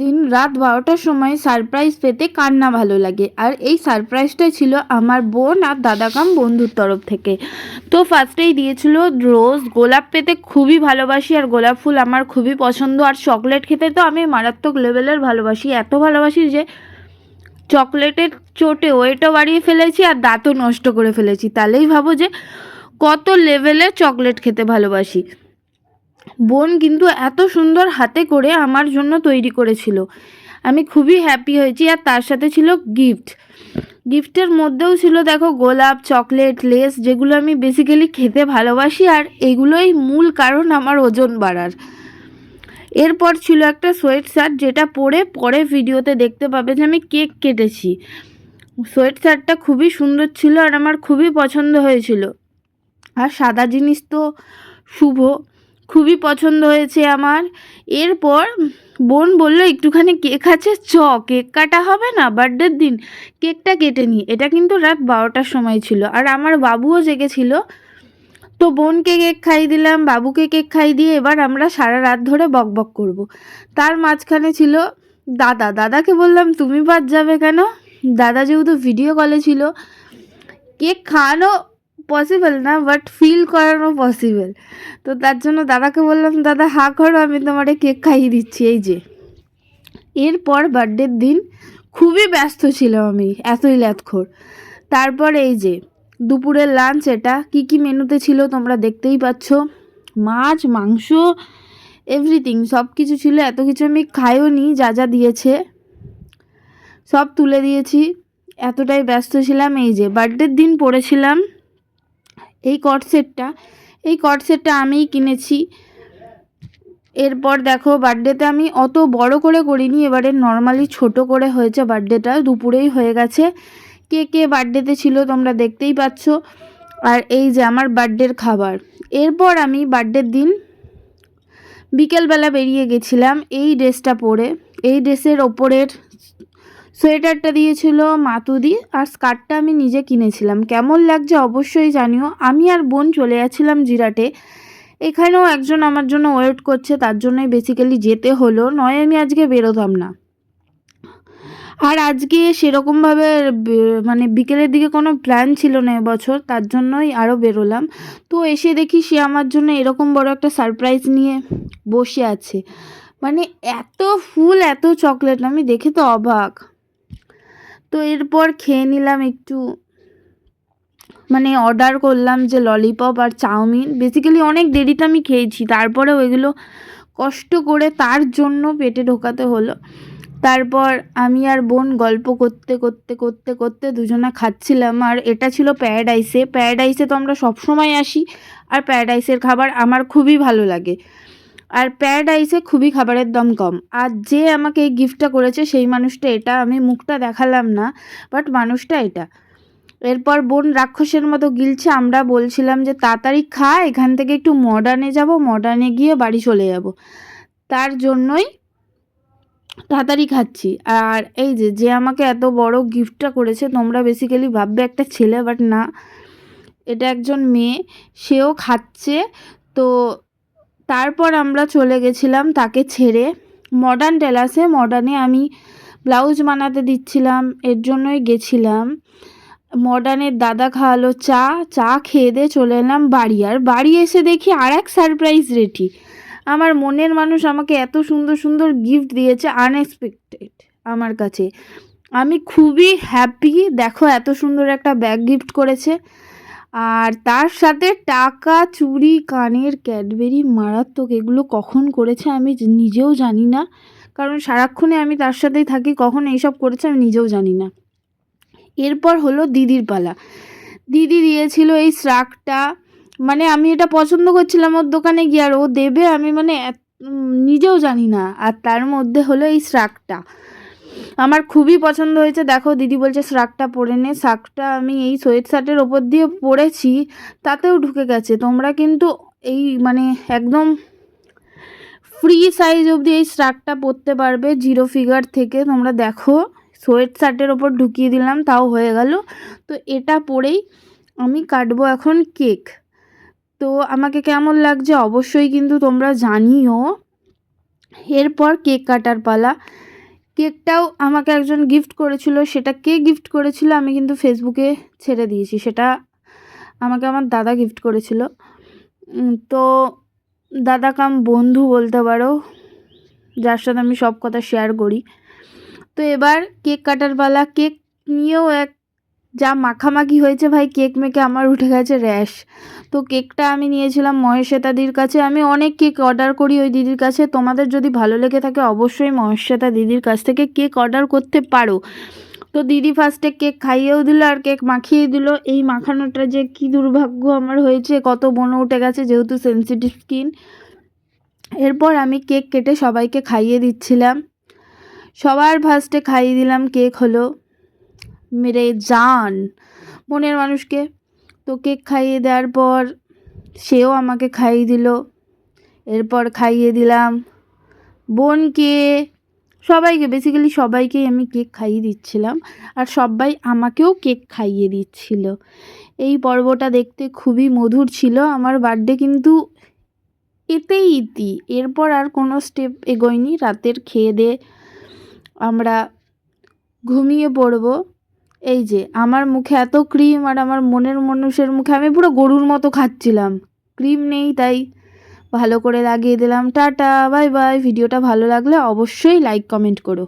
দিন রাত বারোটার সময় সারপ্রাইজ পেতে কার না ভালো লাগে। আর এই সারপ্রাইজটাই ছিল আমার বোন আর দাদাকাম বন্ধুর তরফ থেকে। তো ফার্স্টেই দিয়েছিল রোজ গোলাপ পেতে খুবই ভালোবাসি আর গোলাপ ফুল আমার খুবই পছন্দ। আর চকলেট খেতে তো আমি মারাত্মক লেভেলের ভালোবাসি। এত ভালোবাসি যে চকলেটের চোটে ওয়েটও বাড়িয়ে ফেলেছি আর দাঁতও নষ্ট করে ফেলেছি। তাহলেই ভাবো যে কত লেভেলের চকলেট খেতে ভালোবাসি। বোন কিন্তু এত সুন্দর হাতে করে আমার জন্য তৈরি করেছিল। আমি খুবই হ্যাপি হয়েছি আর তার সাথে ছিল গিফট গিফটের মধ্যেও ছিল দেখো গোলাপ চকলেট লেস যেগুলো আমি বেসিক্যালি খেতে ভালোবাসি আর এগুলোই মূল কারণ আমার ওজন বাড়ার। এরপর ছিল একটা সোয়েট শার্ট যেটা পরে পরে ভিডিওতে দেখতে পাবে যে আমি কেক কেটেছি। সোয়েট শার্টটা খুবই সুন্দর ছিল আর আমার খুবই পছন্দ হয়েছিল। আর সাদা জিনিস তো শুভ। খুবই পছন্দ হয়েছে আমার। এরপর বোন বলল, একটুখানি কেক আছে, চ, কেক কাটা হবে না, বার্থডের দিন। কেকটা কেটে নি এটা কিন্তু রাত বারোটার সময় ছিল। আর আমার বাবুও জেগেছিল। তো বোনকে কেক খাই দিলাম, বাবুকে কেক খাই দিয়ে এবার আমরা সারা রাত ধরে বক বক করব। তার মাঝখানে ছিল দাদা। দাদাকে বললাম, তুমি বাদ যাবে কেন? দাদা যেহেতু ভিডিও কলে ছিল, কেক খাওয়ানো পসিবল না বাট ফিল করানো পসিবল তো তার জন্য দাদাকে বললাম, দাদা, হা করো, আমি তোমারে কেক খাইয়ে দিচ্ছি। এই যে। এরপর বার্থডের দিন খুবই ব্যস্ত ছিলাম আমি, এতই ল্যাথখোর তারপর এই যে, দুপুরের লাঞ্চ এটা, কি কি মেনুতে ছিল তোমরা দেখতেই পাচ্ছ? মাছ, মাংস এভরিথিং সব কিছু ছিল, এত কিছু আমি খাইও নি, যা যা দিয়েছে, সব তুলে দিয়েছি। এতটাই ব্যস্ত ছিলাম, এই যে বার্থডের দিন পড়েছিলাম। এই কট সেটটা এই কট সেটটা আমিই কিনেছি। এরপর দেখো বার্থডেতে আমি অত বড় করে করিনি, এবারে নর্মালি ছোট করে হয়েছে বার্থডেটা দুপুরেই হয়ে গেছে। কে কে বার্থডেতে ছিল তোমরা দেখতেই পাচ্ছ। আর এই যে আমার বার্থডের খাবার। এরপর আমি বার্থডের দিন বিকেলবেলা বেরিয়ে গেছিলাম এই ড্রেসটা পরে। এই ড্রেসের ওপরের সোয়েটারটা দিয়েছিল মাতুদি আর স্কার্টটা আমি নিজে কিনেছিলাম। কেমন লাগছে অবশ্যই জানিও। আমি আর বোন চলে যাচ্ছিলাম জিরাটে। এখানেও একজন আমার জন্য ওয়েট করছে, তার জন্যই বেসিক্যালি যেতে হলো, নয় আমি আজকে বেরোতাম না। আর আজকে সেরকমভাবে মানে বিকেলের দিকে কোনো প্ল্যান ছিল না এবছর, তার জন্যই আরও বেরোলাম। তো এসে দেখি সে আমার জন্য এরকম বড় একটা সারপ্রাইজ নিয়ে বসে আছে। মানে এত ফুল, এত চকলেট আমি দেখে তো অবাক। তো এরপর খেয়ে নিলাম একটু মানে অর্ডার করলাম যে ললিপপ আর চাউমিন। বেসিক্যালি অনেক দেরিতে আমি খেয়েছি, তারপরেও এগুলো কষ্ট করে তার জন্য পেটে ঢোকাতে হলো। তারপর আমি আর বোন গল্প করতে করতে করতে করতে দুজনে খাচ্ছিলাম। আর এটা ছিল প্যারাডাইসে প্যারাডাইসে তো আমরা সবসময় আসি, আর প্যারাডাইসের খাবার আমার খুবই ভালো লাগে। আর প্যারাডাইসে খুবই খাবারের দাম কম। আর যে আমাকে এই গিফটটা করেছে, সেই মানুষটা এটা আমি মুখটা দেখালাম না বাট মানুষটা এটা। এরপর বোন রাক্ষসের মতো গিলছে, আমরা বলছিলাম যে, তাড়াতাড়ি খা, এখান থেকে একটু মডার্নে যাব মডার্নে গিয়ে বাড়ি চলে যাব। তার জন্যই তাড়াতাড়ি খাচ্ছি। আর এই যে যে আমাকে এত বড় গিফটটা করেছে, তোমরা বেসিক্যালি ভাববে একটা ছেলে বাট না। এটা একজন মেয়ে, সেও খাচ্ছে, তো তারপর আমরা চলে গেছিলাম তাকে ছেড়ে। মডার্ন টেলাসে মডার্নে আমি ব্লাউজ বানাতে দিচ্ছিলাম, এর জন্যই গেছিলাম। মডার্নের দাদা খাওয়ালো চা চা খেয়ে দিয়ে চলে এলাম বাড়ি। আর বাড়ি এসে দেখি আর এক সারপ্রাইজ রেডি আমার মনের মানুষ আমাকে এত সুন্দর সুন্দর গিফট দিয়েছে আনএক্সপেক্টেড আমার কাছে। আমি খুবই হ্যাপি দেখো এত সুন্দর একটা ব্যাগ গিফট করেছে। আর তার সাথে টাকা চুড়ি কানের ক্যাডবেরি মারাত্মক এগুলো কখন করেছে আমি নিজেও জানি না। কারণ সারাক্ষণে আমি তার সাথেই থাকি, কখন এইসব করেছে আমি নিজেও জানি না। এরপর হলো দিদির পালা। দিদি দিয়েছিল এই শ্রাকটা মানে আমি এটা পছন্দ করছিলাম ওর দোকানে গিয়ে আর ও দেবে আমি মানে নিজেও জানি না। আর তার মধ্যে হলো এই শ্রাকটা আমার খুবই পছন্দ হয়েছে। দেখো, দিদি বলছে শ্রাকটা পরে নে। শ্রাকটা আমি এই সোয়েট শার্টের ওপর দিয়ে পরেছি, তাতেও ঢুকে গেছে। তোমরা কিন্তু এই মানে একদম ফ্রি সাইজ অবধি এই শ্রাকটা পরতে পারবে, জিরো ফিগার থেকে। তোমরা দেখো সোয়েট শার্টের ওপর ঢুকিয়ে দিলাম, তাও হয়ে গেল। তো এটা পরেই আমি কাটবো এখন কেক। তো আমাকে কেমন লাগছে অবশ্যই কিন্তু তোমরা জানিও। এরপর কেক কাটার পালা। কেকটাও আমাকে একজন গিফট করেছিল, সেটা কে গিফট করেছিল আমি কিন্তু ফেসবুকে ছেড়ে দিয়েছি। সেটা আমাকে আমার দাদা গিফট করেছিল। তো দাদা কাম বন্ধু বলতে পারো, যার সাথে আমি সব কথা শেয়ার করি। তো এবার কেক কাটার পালা, কেক নিয়েও এক যা মাখামাখি হয়েছে ভাই, কেক মেখে আমার উঠে গেছে র্যাশ। তো কেকটা আমি নিয়েছিলাম মহেশ্বেতা দিদির কাছে। আমি অনেক কেক অর্ডার করি ওই দিদির কাছে। তোমাদের যদি ভালো লেগে থাকে অবশ্যই মহেশ্বেতা দিদির কাছ থেকে কেক অর্ডার করতে পারো। তো দিদি ফার্স্টে কেক খাইয়েও দিল আর কেক মাখিয়ে দিল। এই মাখানোটা যে কি দুর্ভাগ্য আমার হয়েছে, কত বনো উঠে গেছে যেহেতু সেন্সিটিভ স্কিন এরপর আমি কেক কেটে সবাইকে খাইয়ে দিচ্ছিলাম। সবার ফার্স্টে খাইয়ে দিলাম কেক হলো। মেরে যান। মনের মানুষকে তো কেক খাইয়ে দেওয়ার পর সেও আমাকে খাইয়ে দিল। এরপর খাইয়ে দিলাম। বোনকে, সবাইকে বেসিক্যালি সবাইকেই আমি কেক খাইয়ে দিচ্ছিলাম আর সবাই আমাকেও কেক খাইয়ে দিচ্ছিল। এই পর্বটা দেখতে খুবই মধুর ছিল। আমার বার্থডে কিন্তু এতেই ইতি। এরপর আর কোনো স্টেপ এগোয়নি। রাতের খেয়ে দিয়ে আমরা ঘুমিয়ে পড়ব। এই যে, আমার মুখে এত ক্রিম আর আমার মনের মানুষের মুখে আমি পুরো গরুর মতো খাচ্ছিলাম। ক্রিম নেই তাই। ভালো করে লাগিয়ে দিলাম। টাটা বাই বাই ভিডিওটা ভালো লাগলে অবশ্যই লাইক কমেন্ট করো।